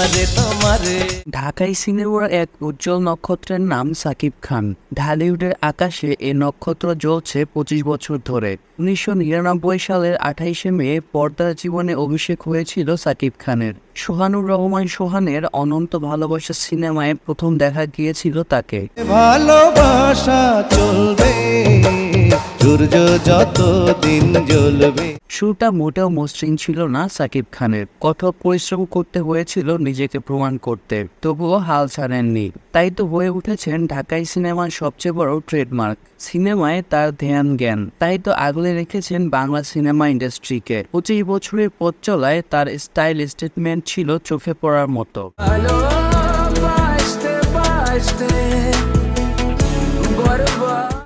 তোমারে ঢাকাই সিনেমার এক উজ্জ্বল নক্ষত্রের নাম সাকিব খান। ঢালিউডের আকাশে এ নক্ষত্র জ্বলছে পঁচিশ বছর ধরে। উনিশশো নিরানব্বই সালের আঠাইশে মে পর্দার জীবনে অভিষেক হয়েছিল সাকিব খানের। সোহানুর রহমান সোহানের অনন্ত ভালোবাসা সিনেমায় প্রথম দেখা গিয়েছিল তাকে। ভালোবাসা চলবে যত জ্বলবে। মোটেও মসৃণ ছিল না সাকিব খানের। কঠোর পরিশ্রম করতে হয়েছিল নিজেকে প্রমাণ করতে। তবুও হাল ছাড়েননি। তাই তো হয়ে উঠেছেন ঢাকাই সিনেমার সবচেয়ে বড় ট্রেডমার্ক। সিনেমায় তার ধ্যান, জ্ঞান। তাই তো আগলে রেখেছেন বাংলা সিনেমা ইন্ডাস্ট্রিকে। পঁচিশ বছরের পথ চলায় তার স্টাইল স্টেটমেন্ট ছিল চোখে পড়ার মতো।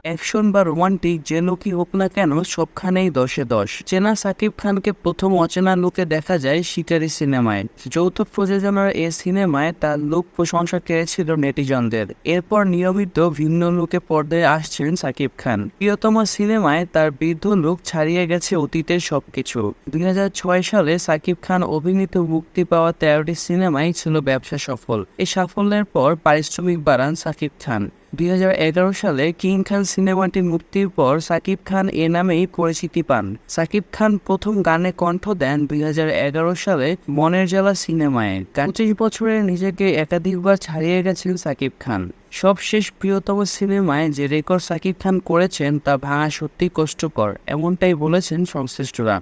অ্যাকশন বা রোমান্টিক যে লোকই হোক না কেন সবখানেই দশে দশ। চেনা সাকিব খানকে প্রথম অচেনা লোকে দেখা যায় শিকারি সিনেমায়। যৌথ প্রযোজনার এই সিনেমায় তার লোক প্রশংসা কেড়েছিল নেটিজনদের। এরপর নিয়মিত ভিন্ন লোকে পর্দায় আসছেন সাকিব খান। প্রিয়তম সিনেমায় তার বৃদ্ধ লোক ছাড়িয়ে গেছে অতীতের সবকিছু। দুই হাজার ছয় সালে সাকিব খান অভিনীত মুক্তি পাওয়া তেরোটি সিনেমাই ছিল ব্যবসা সফল। এই সাফল্যের পর পারিশ্রমিক বাড়ান সাকিব খান। দুই হাজার এগারো সালে কিং খান সিনেমাটি মুক্তির পর সাকিব খান এ নামেই পরিচিতি পান। সাকিব খান প্রথম গানে কণ্ঠ দেন দুই হাজার এগারো সালে মনের জ্বালা সিনেমায়। পঁচিশ বছরে নিজেকে একাধিকবার ছাড়িয়ে গেছেন সাকিব খান। সবশেষ প্রিয়তম সিনেমায় যে রেকর্ড সাকিব খান করেছেন তা ভাঙা সত্যি কষ্টকর, এমনটাই বলেছেন সংশ্লিষ্টরা।